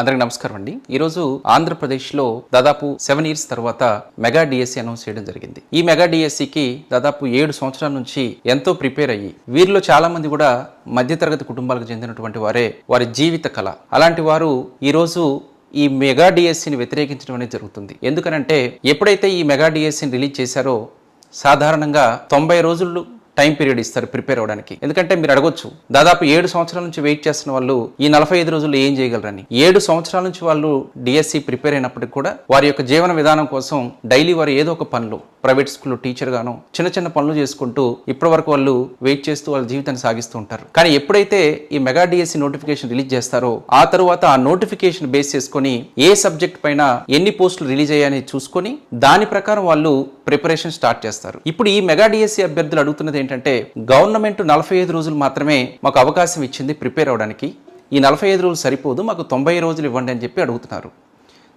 అందరికి నమస్కారం అండి. ఈరోజు ఆంధ్రప్రదేశ్లో దాదాపు సెవెన్ ఇయర్స్ తర్వాత మెగా డిఎస్సి అనౌన్స్ చేయడం జరిగింది. ఈ మెగా డిఎస్సికి దాదాపు ఏడు సంవత్సరాల నుంచి ఎంతో ప్రిపేర్ అయ్యి వీరిలో చాలా మంది కూడా మధ్యతరగతి కుటుంబాలకు చెందినటువంటి వారే వారి జీవిత కళ. అలాంటి వారు ఈరోజు ఈ మెగా డిఎస్సిని వ్యతిరేకించడం అనేది జరుగుతుంది. ఎందుకనంటే ఎప్పుడైతే ఈ మెగా డిఎస్సిని రిలీజ్ చేశారో సాధారణంగా తొంభై రోజులు టైం పీరియడ్ ఇస్తారు ప్రిపేర్ అవ్వడానికి. ఎందుకంటే మీరు అడగొచ్చు దాదాపు ఏడు సంవత్సరాల నుంచి వెయిట్ చేస్తున్న వాళ్ళు ఈ నలభై ఐదు రోజుల్లో ఏం చేయగలరని. ఏడు సంవత్సరాల నుంచి వాళ్ళు డిఎస్సి ప్రిపేర్ అయినప్పటికీ కూడా వారి యొక్క జీవన విధానం కోసం డైలీ వారు ఏదో ఒక పనులు ప్రైవేట్ స్కూల్లో టీచర్ గాను చిన్న చిన్న పనులు చేసుకుంటూ ఇప్పటి వరకు వాళ్ళు వెయిట్ చేస్తూ వాళ్ళ జీవితాన్ని సాగిస్తూ ఉంటారు. కానీ ఎప్పుడైతే ఈ మెగా డిఎస్సి నోటిఫికేషన్ రిలీజ్ చేస్తారో ఆ తరువాత ఆ నోటిఫికేషన్ బేస్ చేసుకొని ఏ సబ్జెక్ట్ పైన ఎన్ని పోస్టులు రిలీజ్ అయ్యాయని చూసుకొని దాని ప్రకారం వాళ్ళు ప్రిపరేషన్ స్టార్ట్ చేస్తారు. ఇప్పుడు ఈ మెగా డిఎస్సి అభ్యర్థులు అడుగుతున్నది ఏంటంటే గవర్నమెంట్ నలభై ఐదు రోజులు మాత్రమే మాకు అవకాశం ఇచ్చింది ప్రిపేర్ అవడానికి. ఈ నలభై ఐదు రోజులు సరిపోదు మాకు తొంభై రోజులు ఇవ్వండి అని చెప్పి అడుగుతున్నారు.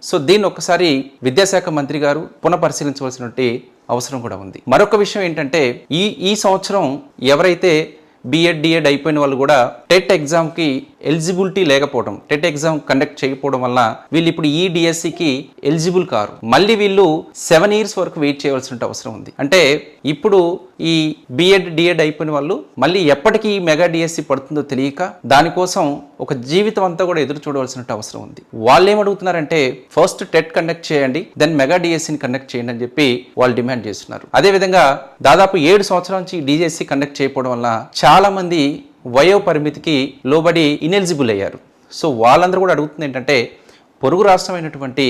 సో దీన్ని ఒక్కసారి విద్యాశాఖ మంత్రి గారు పునఃపరిశీలించవలసినటువంటి అవసరం కూడా ఉంది. మరొక విషయం ఏంటంటే ఈ ఈ సంవత్సరం ఎవరైతే బిఎడ్ డిఎడ్ అయిపోయిన వాళ్ళు కూడా టెట్ ఎగ్జామ్కి ఎలిజిబిలిటీ లేకపోవడం టెట్ ఎగ్జామ్ కండక్ట్ చేయకపోవడం వల్ల వీళ్ళు ఇప్పుడు ఈ డిఎస్సికి ఎలిజిబుల్ కారు. మళ్ళీ వీళ్ళు సెవెన్ ఇయర్స్ వరకు వెయిట్ చేయవలసిన అవసరం ఉంది. అంటే ఇప్పుడు ఈ బిఎడ్ డిఎడ్ అయిపోయిన వాళ్ళు మళ్ళీ ఎప్పటికీ మెగా డిఎస్సి పడుతుందో తెలియక దానికోసం ఒక జీవితం అంతా కూడా ఎదురు చూడవలసిన అవసరం ఉంది. వాళ్ళు ఏమడుగుతున్నారంటే ఫస్ట్ టెట్ కండక్ట్ చేయండి దెన్ మెగా డిఎస్సిని కండక్ట్ చేయండి అని చెప్పి వాళ్ళు డిమాండ్ చేస్తున్నారు. అదేవిధంగా దాదాపు ఏడు సంవత్సరాల నుంచి డిఎస్సి కండక్ట్ చేయకపోవడం వల్ల చాలా మంది వయో పరిమితికి లోబడి ఇనెలిజిబుల్ అయ్యారు. సో వాళ్ళందరూ కూడా అడుగుతుంది ఏంటంటే పొరుగు రాష్ట్రమైనటువంటి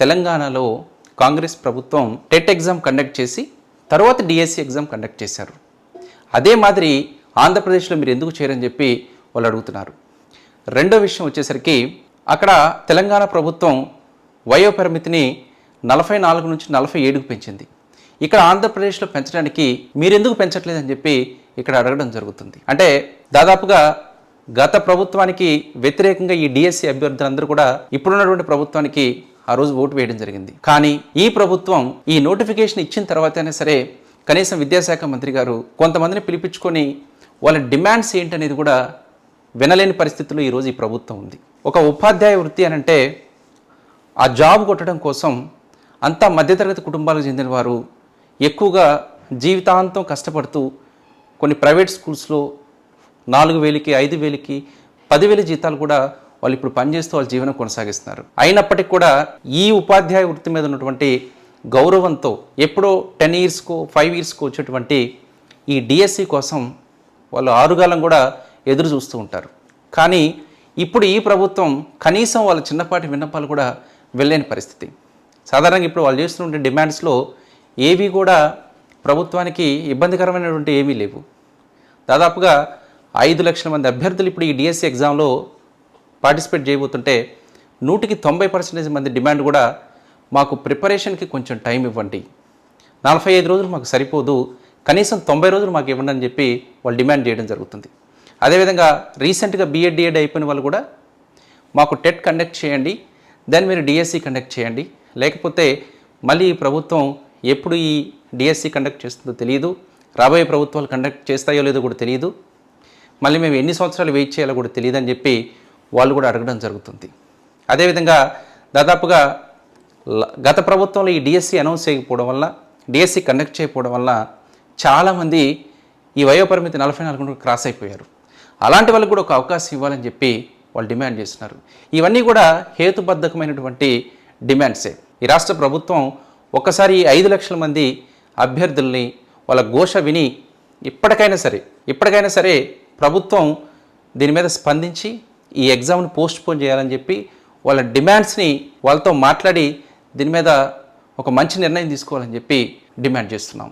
తెలంగాణలో కాంగ్రెస్ ప్రభుత్వం టెట్ ఎగ్జామ్ కండక్ట్ చేసి తర్వాత డిఎస్సి ఎగ్జామ్ కండక్ట్ చేశారు. అదే మాదిరి ఆంధ్రప్రదేశ్లో మీరు ఎందుకు చేయరని చెప్పి వాళ్ళు అడుగుతున్నారు. రెండో విషయం వచ్చేసరికి అక్కడ తెలంగాణ ప్రభుత్వం వయో పరిమితిని నలభై నాలుగు నుంచి నలభై ఏడుకు పెంచింది. ఇక్కడ ఆంధ్రప్రదేశ్లో పెంచడానికి మీరెందుకు పెంచట్లేదని చెప్పి ఇక్కడ అడగడం జరుగుతుంది. అంటే దాదాపుగా గత ప్రభుత్వానికి వ్యతిరేకంగా ఈ డిఎస్సి అభ్యర్థులందరూ కూడా ఇప్పుడున్నటువంటి ప్రభుత్వానికి ఆ రోజు ఓటు వేయడం జరిగింది. కానీ ఈ ప్రభుత్వం ఈ నోటిఫికేషన్ ఇచ్చిన తర్వాతైనా సరే కనీసం విద్యాశాఖ మంత్రి గారు కొంతమందిని పిలిపించుకొని వాళ్ళ డిమాండ్స్ ఏంటనేది కూడా వినలేని పరిస్థితుల్లో ఈరోజు ఈ ప్రభుత్వం ఉంది. ఒక ఉపాధ్యాయ వృత్తి అని అంటే ఆ జాబ్ కొట్టడం కోసం అంతా మధ్యతరగతి కుటుంబాలకు చెందిన వారు ఎక్కువగా జీవితాంతం కష్టపడుతూ కొన్ని ప్రైవేట్ స్కూల్స్లో నాలుగు వేలకి ఐదు వేలకి పదివేల జీతాలు కూడా వాళ్ళు ఇప్పుడు పనిచేస్తూ వాళ్ళ జీవనం కొనసాగిస్తున్నారు. అయినప్పటికీ కూడా ఈ ఉపాధ్యాయ వృత్తి మీద ఉన్నటువంటి గౌరవంతో ఎప్పుడో టెన్ ఇయర్స్కో ఫైవ్ ఇయర్స్కో వచ్చేటువంటి ఈ డిఎస్సి కోసం వాళ్ళు ఆరుగాలం కూడా ఎదురు చూస్తూ ఉంటారు. కానీ ఇప్పుడు ఈ ప్రభుత్వం కనీసం వాళ్ళ చిన్నపాటి విన్నపాలు కూడా వెళ్ళలేని పరిస్థితి. సాధారణంగా ఇప్పుడు వాళ్ళు చేస్తున్న డిమాండ్స్లో ఏవి కూడా ప్రభుత్వానికి ఇబ్బందికరమైనటువంటి ఏమీ లేవు. దాదాపుగా ఐదు లక్షల మంది అభ్యర్థులు ఇప్పుడు ఈ డిఎస్సి ఎగ్జామ్లో పార్టిసిపేట్ చేయబోతుంటే నూటికి తొంభై పర్సెంటేజ్ మంది డిమాండ్ కూడా మాకు ప్రిపరేషన్కి కొంచెం టైం ఇవ్వండి. నలభై ఐదు రోజులు మాకు సరిపోదు. కనీసం తొంభై రోజులు మాకు ఇవ్వండి అని చెప్పి వాళ్ళు డిమాండ్ చేయడం జరుగుతుంది. అదేవిధంగా రీసెంట్గా బీఎడ్ డిఎడ్ అయిపోయిన వాళ్ళు కూడా మాకు టెట్ కండక్ట్ చేయండి. దాన్ని మీరు డిఎస్సి కండక్ట్ చేయండి. లేకపోతే మళ్ళీ ఈ ప్రభుత్వం ఎప్పుడు ఈ డిఎస్సి కండక్ట్ చేస్తుందో తెలియదు రాబోయే ప్రభుత్వాలు కండక్ట్ చేస్తాయో లేదో కూడా తెలియదు మళ్ళీ మేము ఎన్ని సంవత్సరాలు వెయిట్ చేయాలో కూడా తెలియదని చెప్పి వాళ్ళు కూడా అడగడం జరుగుతుంది. అదేవిధంగా దాదాపుగా గత ప్రభుత్వంలో ఈ డిఎస్సి అనౌన్స్ చేయకపోవడం వల్ల డిఎస్సి కండక్ట్ చేయకపోవడం వల్ల చాలామంది ఈ వయోపరిమితి నలభై నాలుగు క్రాస్ అయిపోయారు. అలాంటి వాళ్ళకి కూడా ఒక అవకాశం ఇవ్వాలని చెప్పి వాళ్ళు డిమాండ్ చేస్తున్నారు. ఇవన్నీ కూడా హేతుబద్ధకమైనటువంటి డిమాండ్సే. ఈ రాష్ట్ర ప్రభుత్వం ఒక్కసారి ఐదు లక్షల మంది అభ్యర్థుల్ని వాళ్ళ ఘోష విని ఇప్పటికైనా సరే ఇప్పటికైనా సరే ప్రభుత్వం దీని మీద స్పందించి ఈ ఎగ్జామ్ను పోస్ట్ పోన్ చేయాలని చెప్పి వాళ్ళ డిమాండ్స్ని వాళ్ళతో మాట్లాడి దీని మీద ఒక మంచి నిర్ణయం తీసుకోవాలని చెప్పి డిమాండ్ చేస్తున్నాం.